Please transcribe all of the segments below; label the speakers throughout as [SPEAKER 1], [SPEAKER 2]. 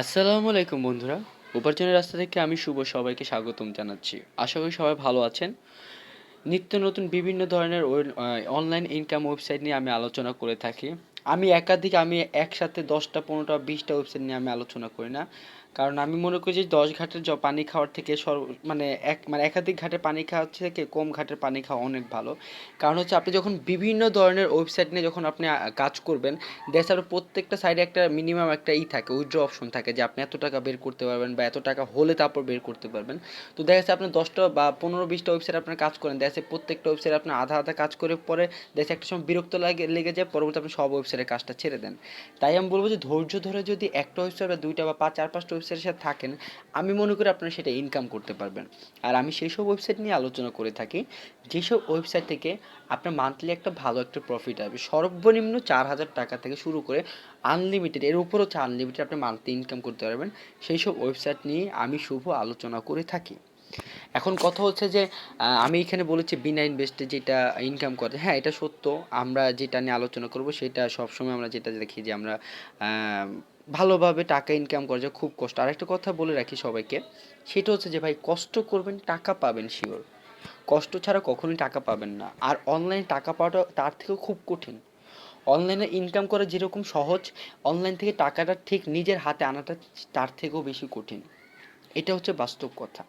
[SPEAKER 1] আসসালামু আলাইকুম বন্ধুরা। উপার্জনের রাস্তা থেকে আমি শুভ সবাইকে স্বাগতম জানাচ্ছি। আশা করি সবাই ভালো আছেন। নিত্য নতুন বিভিন্ন ধরনের অনলাইন ইনকাম ওয়েবসাইট নিয়ে আমি আলোচনা করে থাকি। আমি একাধিক, আমি একসাথে দশটা, পনেরোটা, বিশটা ওয়েবসাইট নিয়ে আমি আলোচনা করি না। কারণ আমি মনে করি যে দশ ঘাটের পানি খাওয়ার থেকে সর্ব মানে এক মানে একাধিক ঘাটে পানি খাওয়ার থেকে কম ঘাটের পানি খাওয়া অনেক ভালো। কারণ হচ্ছে আপনি যখন বিভিন্ন ধরনের ওয়েবসাইট নিয়ে যখন আপনি কাজ করবেন দেশের প্রত্যেকটা সাইডে একটা মিনিমাম একটা ই থাকে উইথড্র অপশন থাকে যে আপনি এত টাকা বের করতে পারবেন বা এত টাকা হলে তারপর বের করতে পারবেন। তো দেখা যাচ্ছে আপনি দশটা বা পনেরো বিশটা ওয়েবসাইট আপনার কাজ করেন, দেখা যাচ্ছে প্রত্যেকটা ওয়েবসাইট আপনার আধা আধা কাজ করে পরে দেখা একটা সময় বিরক্ত লাগে, লেগে যায় পরবর্তী আপনি সব ওয়েবসাইটের কাজটা ছেড়ে দেন। তাই আমি বলব যে ধৈর্য ধরে যদি একটা ওয়েবসাইট বা দুইটা বা পাঁচ চার পাঁচটা ওয়েবসাইটের সাথে থাকেন, আমি মনে করি আপনারা সেটা ইনকাম করতে পারবেন। আর আমি সেই সব ওয়েবসাইট নিয়ে আলোচনা করে থাকি, যেসব ওয়েবসাইট থেকে আপনার মান্থলি একটা ভালো একটা প্রফিট আসবে। সর্বনিম্ন চার হাজার টাকা থেকে শুরু করে আনলিমিটেড এর উপরও হচ্ছে আনলিমিটেড আপনি মান্থলি ইনকাম করতে পারবেন। সেই সব ওয়েবসাইট নিয়ে আমি শুভ আলোচনা করে থাকি। এখন কথা হচ্ছে যে আমি এখানে বলেছি বিনা ইনভেস্টে যেটা ইনকাম করে। হ্যাঁ এটা সত্য। আমরা যেটা নিয়ে আলোচনা করব, সেটা সবসময় আমরা যেটা দেখি যে আমরা ভালোভাবে টাকা ইনকাম করা যায়, খুব কষ্ট। আর একটা কথা বলে রাখি সবাইকে, সেটা হচ্ছে যে ভাই, কষ্ট করবেন, টাকা পাবেন শিওর কষ্ট ছাড়া কখনোই টাকা পাবেন না। আর অনলাইনে টাকা পাওয়াটা তার থেকেও খুব কঠিন। অনলাইনে ইনকাম করা যেরকম সহজ অনলাইন থেকে টাকাটা ঠিক নিজের হাতে আনাটা তার থেকেও বেশি কঠিন। এটা হচ্ছে বাস্তব কথা।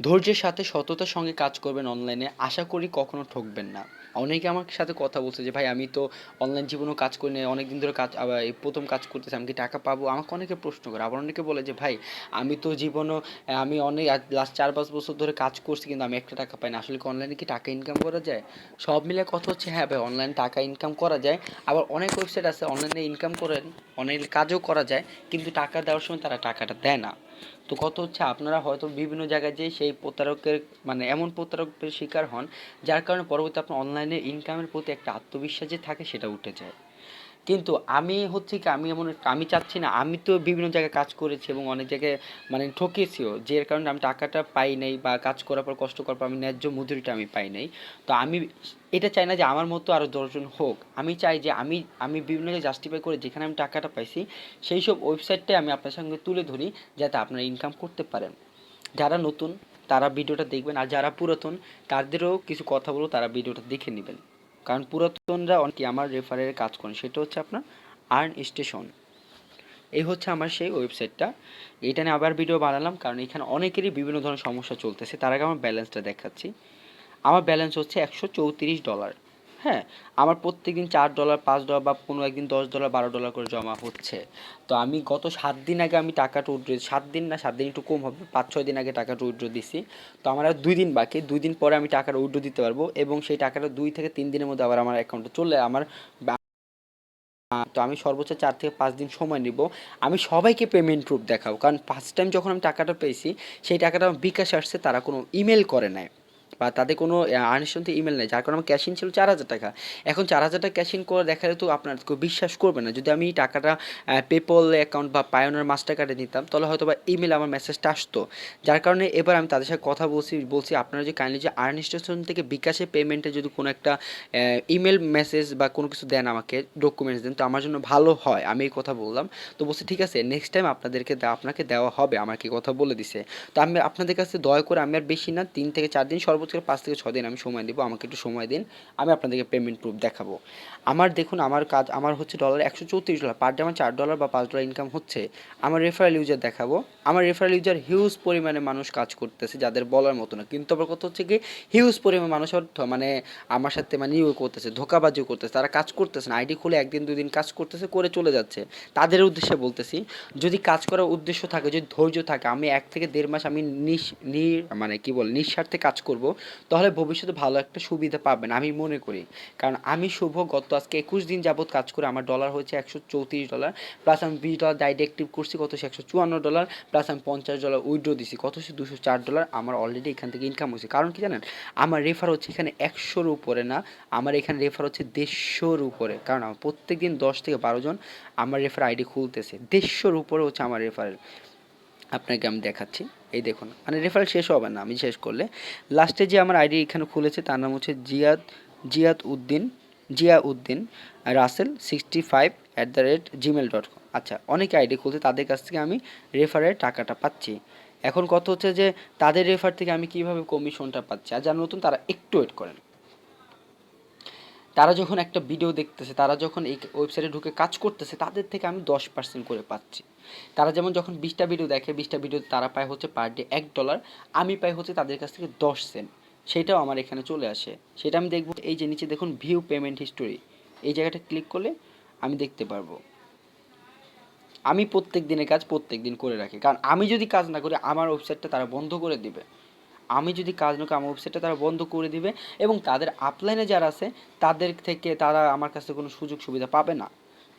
[SPEAKER 1] ধৈর্যের সাথে সততার সঙ্গে কাজ করবেন অনলাইনে আশা করি কখনো ঠকবেন না। অনেকে আমার সাথে কথা বলছে যে, ভাই, আমি তো অনলাইন জীবনেও কাজ করি না অনেক দিন ধরে কাজ এই প্রথম কাজ করতেছি, আমি কি টাকা পাবো? আমাকে অনেকে প্রশ্ন করে। আবার অনেকে বলে যে, ভাই, আমি তো জীবনও, আমি অনেক লাস্ট চার, পাঁচ বছর ধরে কাজ করছি, কিন্তু আমি একটা টাকা পাই না। আসলে কি অনলাইনে কি টাকা ইনকাম করা যায়? সব মিলে কথা হচ্ছে হ্যাঁ ভাই অনলাইনে টাকা ইনকাম করা যায়। আবার অনেক ওয়েবসাইট আছে অনলাইনে ইনকাম করেন অনেক কাজও করা যায়, কিন্তু টাকা দেওয়ার সময় তারা টাকাটা দেয় না। তো কত হচ্ছে? আপনারা হয়তো বিভিন্ন জায়গায় যেয়ে সেই প্রতারকের মানে এমন প্রতারকের শিকার হন, যার কারণে পরবর্তী আপনার অনলাইনে ইনকামের প্রতি একটা আত্মবিশ্বাস যে থাকে, সেটা উঠে যায়। কিন্তু আমি হচ্ছে কি, আমি এমন আমি চাচ্ছি না, আমি তো বিভিন্ন জায়গায় কাজ করেছি এবং অনেক জায়গায় মানে ঠকেছিও, যে কারণে আমি টাকাটা পাই নাই বা কাজ করার পর কষ্ট করার পর আমি ন্যায্য মজুরিটা আমি পাই নাই। তো আমি এটা চাই না যে আমার মতো আরও দশজন হোক। আমি চাই যে আমি আমি বিভিন্ন জায়গায় জাস্টিফাই করে যেখানে আমি টাকাটা পাইছি, সেই সব ওয়েবসাইটটাই আমি আপনার সঙ্গে তুলে ধরি যাতে আপনারা ইনকাম করতে পারেন। যারা নতুন, তারা ভিডিওটা দেখবেন, আর যারা পুরাতন, তাদেরও কিছু কথা বলব, তারা ভিডিওটা দেখে নেবেন। কারণ পুরাতনরা অনেকে আমার রেফারের কাজ করেন, সেটা হচ্ছে আপনার আর্ন স্টেশন এই হচ্ছে আমার সেই ওয়েবসাইটটা এটা নিয়ে আবার ভিডিও বানালাম, কারণ এখানে অনেকেরই বিভিন্ন ধরনের সমস্যা চলতেছে, তার আগে আমার ব্যালেন্সটা দেখাচ্ছি। আমার ব্যালেন্স হচ্ছে একশো চৌত্রিশ ডলার হ্যাঁ আমার প্রত্যেক দিন চার ডলার পাঁচ ডলার বা কোনো একদিন দশ ডলার বারো ডলার করে জমা হচ্ছে। তো আমি গত সাত দিন আগে আমি টাকাটা উইথড্র সাত দিন না, সাত দিন একটু কম হবে, পাঁচ, ছয় দিন আগে টাকাটা উইথড্র দিছি তো আমার আর দুই দিন বাকি, দুই দিন পরে আমি টাকাটা উইথড্র দিতে পারব এবং সেই টাকাটা দুই থেকে তিন দিনের মধ্যে আবার আমার অ্যাকাউন্টে চলে, আমার তো আমি সর্বোচ্চ চার থেকে পাঁচ দিন সময় নিব। আমি সবাইকে পেমেন্ট প্রুফ দেখাবো। কারণ ফার্স্ট টাইম যখন আমি টাকাটা পেয়েছি, সেই টাকাটা আমার বিকাশ আসছে, তারা কোনো ইমেল করে নেয় বা তাদের কোনো আনুষ্ঠানিক ইমেল নেই, যার কারণে আমার ক্যাশ ইন ছিল চার হাজার টাকা। এখন চার হাজার টাকা ক্যাশ ইন করে দেখালে তো আপনার কেউ বিশ্বাস করবে না। যদি আমি টাকাটা পেপল অ্যাকাউন্ট বা পায়োনার মাস্টার কার্ডে নিতাম, তাহলে হয়তো বা ইমেল আমার মেসেজটা আসতো। যার কারণে এবার আমি তাদের সাথে কথা বলছি বলছি আপনারা যে কাইন্ডলি যে আর্ন স্টেশন থেকে বিকাশে পেমেন্টে যদি কোনো একটা ইমেল মেসেজ বা কোনো কিছু দেন আমাকে ডকুমেন্টস দেন, তো আমার জন্য ভালো হয়। আমি এই কথা বললাম। তো বলছি, ঠিক আছে নেক্সট টাইম আপনাদেরকে আপনাকে দেওয়া হবে, আমাকে কথা বলে দিছে। তো আমি আপনাদের কাছে দয়া করে, আমি আর বেশি না, তিন থেকে চার দিন সর্বোচ্চ করে পাঁচ থেকে ছয় দিন আমি সময় দেবো, আমাকে একটু সময় দিন, আমি আপনাদেরকে পেমেন্ট প্রুফ দেখাবো। আমার দেখুন, আমার কাজ, আমার হচ্ছে ডলার একশো চৌত্রিশ ডলার পার ডে আমার চার ডলার বা পাঁচ ডলার ইনকাম হচ্ছে, আমার রেফারেল ইউজার দেখাবো। আমার রেফারেল ইউজার হিউজ পরিমাণে মানুষ কাজ করতেছে, যাদের বলার মতো না। কিন্তু আবার কথা হচ্ছে কি হিউজ পরিমাণে মানুষ ধ- মানে আমার সাথে মানে ইয়ে করতেছে, ধোকাবাজিও করতেছে, তারা কাজ করতেছে না। আইডি খুলে একদিন দুই দিন কাজ করতেছে, করে চলে যাচ্ছে। তাদের উদ্দেশ্যে বলতেছি, যদি কাজ করার উদ্দেশ্য থাকে, যদি ধৈর্য থাকে, আমি এক থেকে দেড় মাস আমি নিঃ নি মানে কি বল, নিঃস্বার্থে কাজ করব। তাহলে ভবিষ্যতে ভালো একটা সুবিধা পাবেন, আমি মনে করি। কারণ আমি শুভ, গত আজকে একুশ দিন যাবত কাজ করে আমার ডলার হয়েছে একশো চৌত্রিশ ডলার প্লাস আমি বিশ ডলার ডাইরেক্টিভ করছি কত একশো চুয়ান্ন ডলার প্লাস আমি পঞ্চাশ ডলার উইড্রো দিছি কত সে দুশো চার ডলার আমার অলরেডি এখান থেকে ইনকাম হয়েছে। কারণ কি জানেন, আমার রেফার হচ্ছে এখানে একশোর উপরে না, আমার এখানে রেফার হচ্ছে দেড়শোর উপরে। কারণ আমার প্রত্যেক দিন দশ থেকে বারো জন আমার রেফার আইডি খুলতেছে, দেড়শোর উপরে হচ্ছে আমার রেফারেল আপনাকে আমি দেখাচ্ছি। এই দেখুন মানে রেফারেল শেষ হবে না, আমি শেষ করলে। লাস্টে যে আমার আইডি এখানে খুলেছে, তার নাম হচ্ছে Ziad Ziad Uddin, Zia Uddin, Rasel sixty five at the rate Gmail dot com আচ্ছা অনেকে আইডি খুলছে, তাদের কাছ থেকে আমি রেফারের টাকাটা পাচ্ছি। এখন কত হচ্ছে যে, তাদের রেফার থেকে আমি কীভাবে কমিশনটা পাচ্ছি? আর যারা নতুন, তারা একটু ওয়েট করেন। তারা যখন একটা ভিডিও দেখতেছে, তারা যখন এই ওয়েবসাইটে ঢুকে কাজ করতেছে, তাদের থেকে আমি দশ পার্সেন্ট করে পাচ্ছি। তারা যেমন যখন বিশটা ভিডিও দেখে, বিশটা ভিডিও তারা পায় হচ্ছে পার ডে এক ডলার আমি পাই হচ্ছে তাদের কাছ থেকে দশ সেন্ট সেটাও আমার এখানে চলে আসে। সেটা আমি দেখব এই যে নিচে দেখুন ভিউ পেমেন্ট হিস্টোরি এই জায়গাটা ক্লিক করলে আমি দেখতে পারব। আমি প্রত্যেক দিনের কাজ প্রত্যেক দিন করে রাখি। কারণ আমি যদি কাজ না করি, আমার ওয়েবসাইটটা তারা বন্ধ করে দিবে। আমি যদি কাজ না করি, আমার ওয়েবসাইটটা তারা বন্ধ করে দিবে এবং তাদের আপলাইনে যারা আছে, তাদের থেকে তারা আমার কাছে কোনো সুযোগ সুবিধা পাবে না।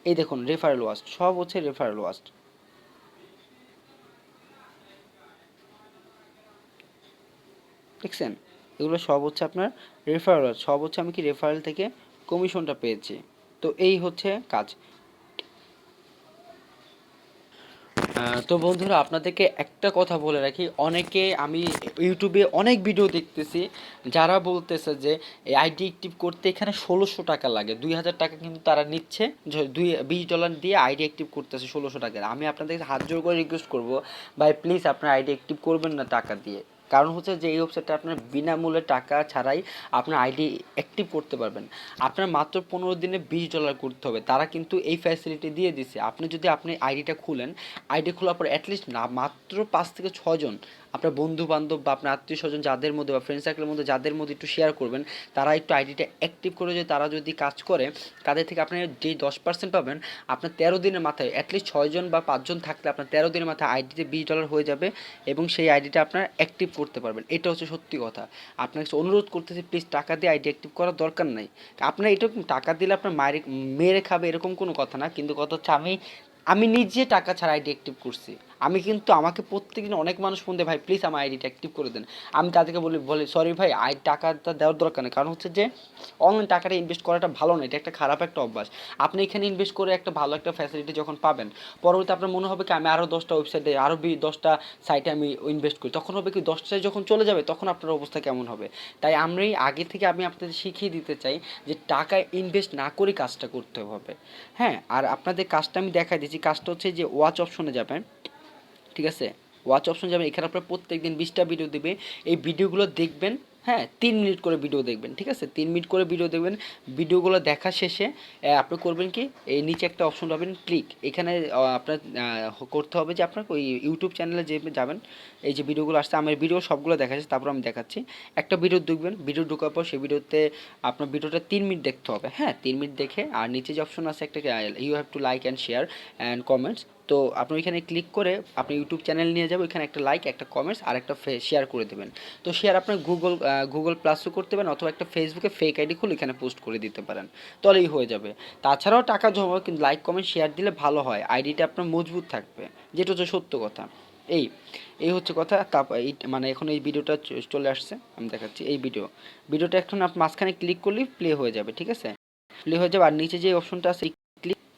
[SPEAKER 1] এই দেখুন রেফারেল ওয়াস্ট সব হচ্ছে রেফারেল ওয়াস্ট দেখছেন? এগুলো সব হচ্ছে আপনার রেফারেল সব হচ্ছে আমি কি রেফারেল থেকে কমিশনটা পেয়েছি। তো এই হচ্ছে কাজ। তো বন্ধুরা, আপনাদেরকে একটা কথা বলে রাখি। অনেকে আমি ইউটিউবে অনেক ভিডিও দেখতেছি, যারা বলতেছে যে এই আইডি অ্যাক্টিভ করতে এখানে ষোলোশো টাকা লাগে। দুই হাজার টাকা কিন্তু তারা নিচ্ছে দুই বিশ ডলার দিয়ে আইডি অ্যাক্টিভ করতেছে ষোলোশো টাকা। আমি আপনাদেরকে হাত জোর করে রিকোয়েস্ট করব, ভাই প্লিজ আপনার আইডি অ্যাক্টিভ করবেন না টাকা দিয়ে। কারণ হচ্ছে যে এই ওয়েবসাইটটা আপনার বিনামূল্যে টাকা ছাড়াই আপনার আইডি অ্যাক্টিভ করতে পারবেন। আপনার মাত্র পনেরো দিনে বিশ ডলার করতে হবে। তারা কিন্তু এই ফ্যাসিলিটি দিয়ে দিছে। আপনি যদি আপনি আইডিটা খুলেন আইডি খোলার পর অ্যাটলিস্ট না, মাত্র পাঁচ থেকে ছজন আপনার বন্ধু বান্ধব বা আপনার আত্মীয় স্বজন যাদের মধ্যে বা ফ্রেন্ড সার্কেলের মধ্যে যাদের মধ্যে একটু শেয়ার করবেন, তারা একটু আইডিটা অ্যাক্টিভ করে যে তারা যদি কাজ করে, তাদের থেকে আপনি যেই দশ পার্সেন্ট পাবেন, আপনার তেরো দিনের মাথায় অ্যাটলিস্ট ছয়জন বা পাঁচজন থাকলে আপনার তেরো দিনের মাথায় আইডিতে বিশ ডলার হয়ে যাবে এবং সেই আইডিটা আপনার অ্যাক্টিভ করতে পারবেন। এটা হচ্ছে সত্যি কথা। আপনাকে অনুরোধ করতেছি প্লিজ টাকা দিয়ে আইডি অ্যাক্টিভ করার দরকার নাই। আপনার এটা টাকা দিলে আপনার মায়ের মেরে খাবে এরকম কোনো কথা না, কিন্তু কথা হচ্ছে আমি আমি নিজে টাকা ছাড়া আইডি অ্যাক্টিভ করছি। আমি কিন্তু আমাকে প্রত্যেকদিন অনেক মানুষ ফোন দেয়, ভাই প্লিজ আমার আইডিটা অ্যাক্টিভ করে দেন। আমি তাদেরকে বলি বলি সরি ভাই, আই, টাকাটা দেওয়ার দরকার নেই। কারণ হচ্ছে যে অনলাইন টাকাটা ইনভেস্ট করাটা ভালো না, এটা একটা খারাপ একটা অভ্যাস। আপনি এখানে ইনভেস্ট করে একটা ভালো একটা ফ্যাসিলিটি যখন পাবেন পরবর্তী আপনার মনে হবে কি, আমি আরও দশটা ওয়েবসাইটে আরও দশটা সাইটে আমি ইনভেস্ট করি। তখন হবে কি দশটায় যখন চলে যাবে, তখন আপনার অবস্থা কেমন হবে? তাই আমরাই আগে থেকে আমি আপনাদের শিখিয়ে দিতে চাই যে, টাকা ইনভেস্ট না করে কাজটা করতে হবে। হ্যাঁ আর আপনাদের কাজটা আমি দেখাই দিচ্ছি। কাজটা হচ্ছে যে ওয়াচ অপশনে যাবেন। ঠিক আছে? ওয়াচ অপশন যাবেন এখানে আপনার প্রত্যেক দিন বিশটা ভিডিও দেবে। এই ভিডিওগুলো দেখবেন হ্যাঁ তিন মিনিট করে ভিডিও দেখবেন, ঠিক আছে? তিন মিনিট করে ভিডিও দেখবেন ভিডিওগুলো দেখা শেষে আপনি করবেন কি? এই নিচে একটা অপশন পাবেন ক্লিক এখানে আপনার করতে হবে যে আপনার ওই ইউটিউব চ্যানেলে যে যাবেন, এই যে ভিডিওগুলো আসছে, আমার ভিডিও সবগুলো দেখা যাচ্ছে তারপর আমি দেখাচ্ছি। একটা ভিডিও দেখবেন ভিডিও ঢোকার পর সেই ভিডিওতে আপনার ভিডিওটা তিন মিনিট দেখতে হবে হ্যাঁ? তিন মিনিট দেখে, আর নিচে যে অপশন আছে একটা you have to like and share and comments তো আপনি ওইখানে ক্লিক করে আপনি ইউটিউব চ্যানেল নিয়ে যাবেন, ওইখানে একটা লাইক একটা কমেন্টস আর একটা শেয়ার করে দেবেন। তো শেয়ার আপনার গুগল গুগল প্লাসও করতে পারেন অথবা একটা ফেসবুকে ফেক আইডি খুলে এখানে পোস্ট করে দিতে পারেন। তাহলেই হয়ে যাবে। তাছাড়াও টাকা জমা কিন্তু লাইক কমেন্ট শেয়ার দিলে ভালো হয়। আইডিটা আপনার মজবুত থাকবে। যেটা হচ্ছে সত্য কথা। এই এই হচ্ছে কথা। তারপর এই মানে এখন এই ভিডিওটা চলে আসছে। আমি দেখাচ্ছি এই ভিডিও। ভিডিওটা এখন মাঝখানে ক্লিক করলেই প্লে হয়ে যাবে, ঠিক আছে? প্লে হয়ে যাবে। আর নিচে যে অপশনটা আছে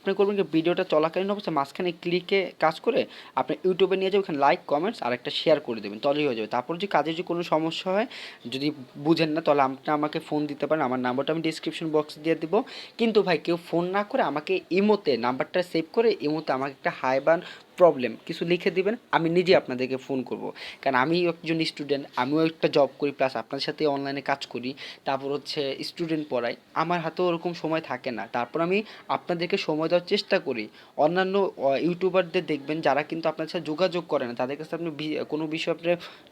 [SPEAKER 1] আপনি করবেন কি, ভিডিওটা চলাকালীন অবস্থায় মাঝখানে ক্লিকে কাজ করে আপনি ইউটিউবে নিয়ে যাবেন, ওখানে লাইক কমেন্টস আর একটা শেয়ার করে দেবেন তাহলেই হয়ে যাবে। তারপর যদি কাজে যদি কোনো সমস্যা হয়, যদি বুঝেন না, তাহলে আপনি আমাকে ফোন দিতে পারেন, আমার নাম্বারটা আমি ডিসক্রিপশন বক্সে দিয়ে দেবো। কিন্তু ভাই, কেউ ফোন না করে আমাকে ইমোতে নাম্বারটা সেভ করে ইমোতে আমাকে একটা হাই বান প্রবলেম কিছু লিখে দিবেন, আমি নিজে আপনাদেরকে ফোন করব। কারণ আমি একজন স্টুডেন্ট আমিও একটা জব করি প্লাস আপনার সাথে অনলাইনে কাজ করি, তারপর হচ্ছে স্টুডেন্ট পড়াই। আমার হাতেও ওরকম সময় থাকে না। তারপর আমি আপনাদেরকে সময় দেওয়ার চেষ্টা করি। অন্যান্য ইউটিউবারদের দেখবেন, যারা কিন্তু আপনার সাথে যোগাযোগ করে না, তাদের কাছে আপনি কোনো বিষয় আপনি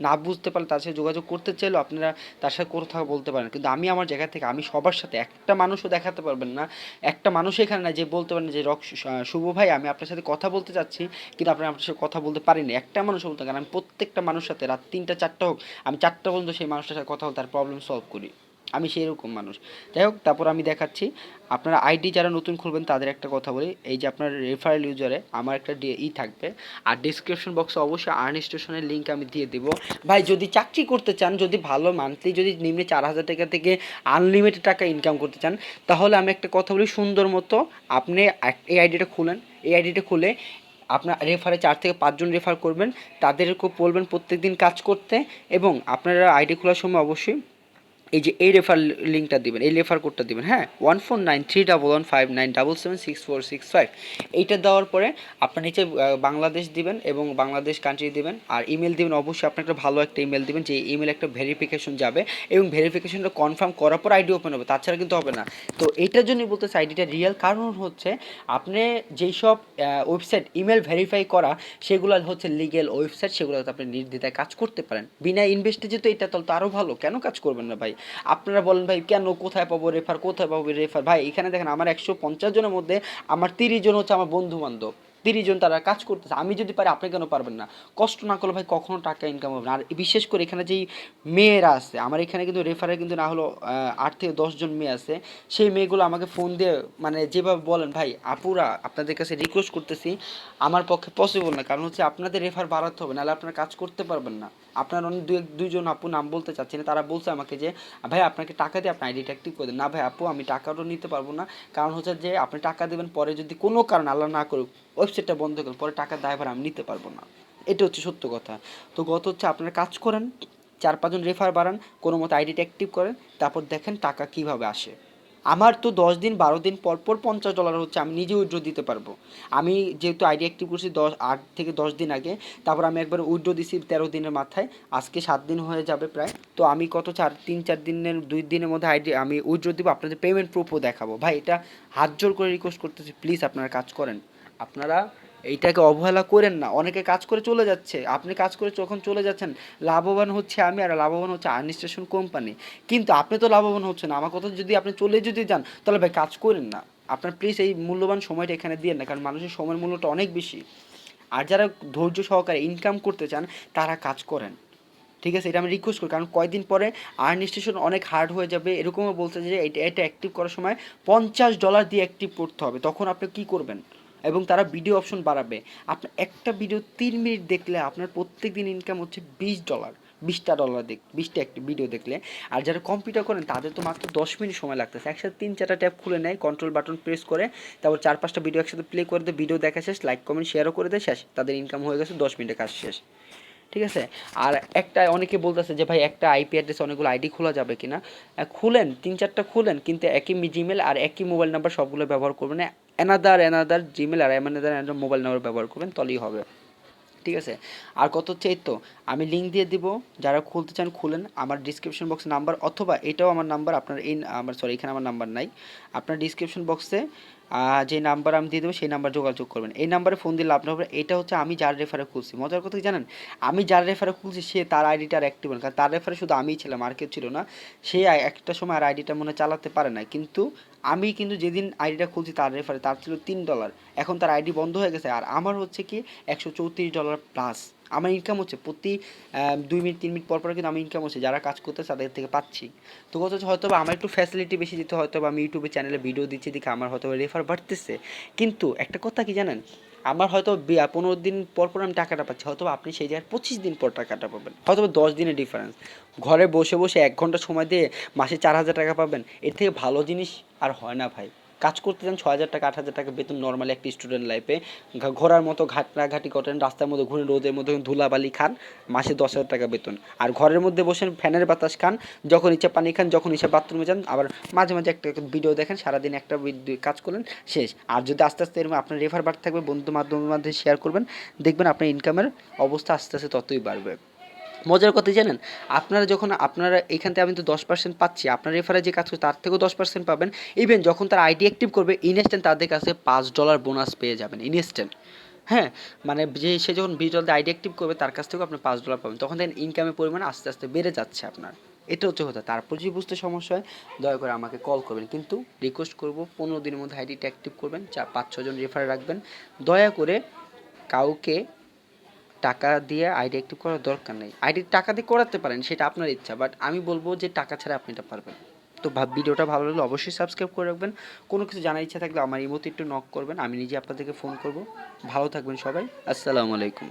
[SPEAKER 1] না বুঝতে পারলে তার সাথে যোগাযোগ করতে চাইলেও আপনারা তার সাথে কথা বলতে পারেন কিন্তু আমি আমার জায়গা থেকে, আমি সবার সাথে, একটা মানুষও দেখাতে পারবেন না। একটা মানুষ এখানে না যে বলতে পারেন যে, রক শুভ ভাই, আমি আপনার সাথে কথা বলতে চাচ্ছি কিন্তু আপনি আপনার সাথে কথা বলতে পারিনি। একটা মানুষ বলতে কারণ আমি প্রত্যেকটা মানুষের সাথে রাত তিনটা, চারটা হোক, আমি চারটা পর্যন্ত সেই মানুষটার সাথে কথা বলতে তার প্রবলেম সলভ করি। আমি সেই রকম মানুষ। যাই হোক, তারপর আমি দেখাচ্ছি। আপনারা আইডি যারা নতুন খুলবেন, তাদের একটা কথা বলি। এই যে আপনার রেফারেল ইউজারে আমার একটা ই থাকবে। আর ডিসক্রিপশন বক্সে অবশ্যই আর্ন স্টেশনের লিঙ্ক আমি দিয়ে দেবো। ভাই, যদি চাকরি করতে চান, যদি ভালো মান্থলি যদি নিম্নে চার হাজার টাকা থেকে আনলিমিটেড টাকা ইনকাম করতে চান, তাহলে আমি একটা কথা বলি সুন্দর মতো। আপনি এই আইডিটা খুলেন। এই আইডিটা খুলে আপনার রেফারে চার থেকে পাঁচজন রেফার করবেন। তাদেরকে বলবেন প্রত্যেক দিন কাজ করতে এবং আপনারা আইডি খোলার সময় অবশ্যই এই যে এই রেফার লিঙ্কটা দিবেন, এই রেফার কোডটা দিবেন হ্যাঁ? One four nine three double one five nine double seven six four six five এইটা দেওয়ার পরে আপনার নিচে বাংলাদেশ দিবেন এবং বাংলাদেশ কান্ট্রি দিবেন। আর ইমেল দিবেন, অবশ্যই আপনি একটা ভালো একটা ইমেল দিবেন, যে ইমেল একটা ভেরিফিকেশন যাবে এবং ভেরিফিকেশনটা কনফার্ম করার পর আইডি ওপেন হবে, তাছাড়া কিন্তু হবে না। তো এইটার জন্যই বলতেছে আইডিটা রিয়েল কারণ হচ্ছে আপনি যেই সব ওয়েবসাইট ইমেল ভেরিফাই করা, সেগুলো হচ্ছে লিগেল ওয়েবসাইট সেগুলোতে আপনি নির্দ্বিধায় কাজ করতে পারেন। বিনা ইনভেস্টে যেহেতু এটা তো আরও ভালো। কেন কাজ করবেন না ভাই? আপনারা বলেন, ভাই, কেন কোথায় পাবো রেফার কোথায় পাবো রেফার ভাই, এখানে দেখেন আমার একশো পঞ্চাশ জনের মধ্যে আমার তিরিশ জন হচ্ছে আমার বন্ধু বান্ধব তিরিশ জন তারা কাজ করতেছে। আমি যদি পারি, আপনি কেন পারবেন না? কষ্ট না করলে ভাই কখনো টাকা ইনকাম হবে না। আর বিশেষ করে এখানে যেই মেয়েরা আছে, আমার এখানে কিন্তু রেফারে কিন্তু না হলো আট থেকে দশজন মেয়ে আছে। সেই মেয়েগুলো আমাকে ফোন দিয়ে মানে যেভাবে বলেন, ভাই, আপুরা, আপনাদের কাছে রিকোয়েস্ট করতেছি, আমার পক্ষে পসিবল না। কারণ হচ্ছে আপনাদের রেফার বাড়াতে হবে, নাহলে আপনারা কাজ করতে পারবেন না। আপনার অনেক দুই দুইজন আপু নাম বলতে চাচ্ছি না, তারা বলছে আমাকে যে, ভাই, আপনাকে টাকা দিয়ে আপনি আইডিটা অ্যাক্টিভ করে দেন। না ভাই, আপু, আমি টাকাটাও নিতে পারব না। কারণ হচ্ছে যে, আপনি টাকা দেবেন, পরে যদি কোনো কারণ আল্লাহ না করুক ওয়েবসাইটটা বন্ধ করেন পরে টাকার দায়ভার আমি নিতে পারব না। এটা হচ্ছে সত্য কথা। তো গত হচ্ছে আপনারা কাজ করেন, চার পাঁচজন রেফার বাড়ান, কোনো মতো আইডিটা অ্যাক্টিভ করেন, তারপর দেখেন টাকা কীভাবে আসে। আমার তো দশ দিন, বারো দিন পর পর পঞ্চাশ ডলার হচ্ছে, আমি নিজে উইড্রো দিতে পারব। আমি যেহেতু আইডি অ্যাক্টিভ করছি দশ, আট থেকে দশ দিন আগে, তারপর আমি একবার উইড্রো দিছি তেরো দিনের মাথায়, আজকে সাত দিন হয়ে যাবে প্রায়। তো আমি কত চার, তিন, চার দিনের, দুই দিনের মধ্যে আইডি আমি উইড্রো দিব, আপনাদের পেমেন্ট প্রুফও দেখাবো। ভাই, এটা হাত জোর করে রিকোয়েস্ট করতেছি প্লিজ আপনারা কাজ করেন। আপনারা এইটাকে অবহেলা করেন না। অনেকে কাজ করে চলে যাচ্ছে। আপনি কাজ করে যখন চলে যাচ্ছেন, লাভবান হচ্ছে আমি আর লাভবান হচ্ছে আর্নিস্ট্রেশন কোম্পানি কিন্তু আপনি তো লাভবান হচ্ছেন আমার কথা যদি আপনি চলে যদি যান, তাহলে ভাই কাজ করেন না। আপনার প্লিজ এই মূল্যবান সময়টা এখানে দিয়ে না কারণ মানুষের সময়ের মূল্যটা অনেক বেশি। আর যারা ধৈর্য সহকারে ইনকাম করতে চান, তারা কাজ করেন। ঠিক আছে? এটা আমি রিকোয়েস্ট করি। কারণ কয়েকদিন পরে আর্ন স্টেশন অনেক হার্ড হয়ে যাবে। এরকমও বলছে যে, এটা এটা অ্যাক্টিভ করার সময় পঞ্চাশ ডলার দিয়ে অ্যাক্টিভ করতে হবে। তখন আপনি কি করবেন? এবং তারা ভিডিও অপশন বাড়াবে। আপনার একটা ভিডিও তিন মিনিট দেখলে আপনার প্রত্যেক দিন ইনকাম হচ্ছে বিশ ডলার বিশটা ডলার দেখ বিশটা একটি ভিডিও দেখলে। আর যারা কম্পিউটার করেন তাদের তো মাত্র দশ মিনিট সময় লাগতেছে। একসাথে তিন চারটা ট্যাব খুলে নেয় কন্ট্রোল বাটন প্রেস করে তারপর চার পাঁচটা ভিডিও একসাথে প্লে করে দেয় ভিডিও দেখা শেষ লাইক কমেন্ট শেয়ারও করে দেয় শেষ। তাদের ইনকাম হয়ে গেছে দশ মিনিটে কাজ শেষ। ঠিক আছে? আর একটা অনেকে বলতেছে যে ভাই একটা আইপি অ্যাড্রেস অনেকগুলো আইডি খোলা যাবে কিনা? আহ, খুলেন তিন চারটা খুলেন কিন্তু একই জিমেল আর একই মোবাইল নাম্বার সবগুলো ব্যবহার করবেন অ্যানাদার অ্যানাদার জিমেল আর অ্যানাদার অ্যানাদার মোবাইল নাম্বার ব্যবহার করবেন, তলেই হবে। ঠিক আছে? আর কত হচ্ছে এই তো, আমি লিঙ্ক দিয়ে দিব, যারা খুলতে চান খুলেন, আমার ডিসক্রিপশন বক্সে নাম্বার অথবা এটাও আমার নাম্বার আপনার এই আমার সরি এখানে আমার নাম্বার নাই। আপনার ডিসক্রিপশন বক্সে যে নাম্বার আমি দিয়ে দেবো, সেই নাম্বার যোগাযোগ করবেন। এই নাম্বারে ফোন দিলে আপনার হবে, এটা হচ্ছে আমি যার রেফারে খুলছি। মজার কথা জানেন? আমি যার রেফারে খুলছি, সে তার আইডিটা আর অ্যাক্টিভ কারণ তার রেফারে শুধু আমিই ছিলাম, আর কেউ ছিল না। সে একটা সময় আর আইডিটা মনে চালাতে পারে না কিন্তু আমি কিন্তু যেদিন আইডিটা খুলছি তার রেফারে তার ছিল তিন ডলার এখন তার আইডি বন্ধ হয়ে গেছে। আর আমার হচ্ছে কি, একশো চৌত্রিশ ডলার প্লাস আমার ইনকাম হচ্ছে প্রতি দুই মিনিট, তিন মিনিট পর পর কিন্তু আমি ইনকাম হচ্ছে। যারা কাজ করতে তাদের থেকে পাচ্ছি। তো কথা হচ্ছে হয়তো আমার একটু ফ্যাসিলিটি বেশি দিতে হয়তো বা আমি ইউটিউবে চ্যানেলে ভিডিও দিচ্ছি, দেখে আমার হয়তো রেফার বাড়তেছে। কিন্তু একটা কথা কি জানেন? আমার হয়তো পনেরো দিন পর পর আমি টাকাটা পাচ্ছি, হয়তো আপনি সেই জায়গায় পঁচিশ দিন পর টাকাটা পাবেন। হয়তো দশ দিনের ডিফারেন্স ঘরে বসে বসে এক ঘণ্টা সময় দিয়ে মাসে চার হাজার টাকা পাবেন। এর থেকে ভালো জিনিস আর হয় না ভাই। কাজ করতে যান ছ হাজার টাকা, আট হাজার টাকা বেতন নর্মালি একটা স্টুডেন্ট লাইফে ঘোরার মতো ঘাটনাঘাটি করেন, রাস্তার মধ্যে ঘুরে রোদের মধ্যে ধুলাবালি খান, মাসে দশ হাজার টাকা বেতন। আর ঘরের মধ্যে বসেন, ফ্যানের বাতাস খান, যখন ইচ্ছা পানি খান, যখন ইচ্ছা বাথরুমে যান, আবার মাঝে মাঝে একটা ভিডিও দেখেন, সারাদিন একটা কাজ করলেন, শেষ। আর যদি আস্তে আস্তে এরকম আপনার রেফার বাড়তে থাকবে বন্ধু মাধ্যমের মাধ্যমে শেয়ার করবেন, দেখবেন আপনার ইনকামের অবস্থা আস্তে আস্তে ততই বাড়বে। মজার কথা জানেন? আপনারা যখন, আপনারা এখান থেকে আমি তো দশ পার্সেন্ট পাচ্ছি, আপনার রেফারে যে কাজ করছে তার থেকেও দশ পার্সেন্ট পাবেন। ইভেন যখন তার আইডি অ্যাক্টিভ করবে ইনস্ট্যান্ট তাদের কাছে পাঁচ ডলার বোনাস পেয়ে যাবেন ইনস্ট্যান্ট হ্যাঁ? মানে যে, সে যখন বিশ ডলার আইডি অ্যাক্টিভ করবে, তার কাছ থেকেও আপনি পাঁচ ডলার পাবেন। তখন দেখেন ইনকামের পরিমাণ আস্তে আস্তে বেড়ে যাচ্ছে আপনার। এটা হচ্ছে কথা। তারপর যদি বুঝতে সমস্যা হয়, দয়া করে আমাকে কল করবেন। কিন্তু রিকোয়েস্ট করব, পনেরো দিনের মধ্যে আইডিটা অ্যাক্টিভ করবেন, চার, পাঁচ ছজন রেফারে রাখবেন। দয়া করে কাউকে টাকা দিয়ে আইডি একটু করার দরকার নেই। আইডি টাকা দিয়ে করাতে পারেন, সেটা আপনার ইচ্ছা বাট আমি বলব যে টাকা ছাড়া আপনি এটা পারবেন তো ভিডিওটা ভালো লাগলে অবশ্যই সাবস্ক্রাইব করে রাখবেন। কোনো কিছু জানার ইচ্ছা থাকলে আমার ইমোতে একটু নক করবেন, আমি নিজে আপনাদেরকে ফোন করব। ভালো থাকবেন সবাই, আসসালামু আলাইকুম।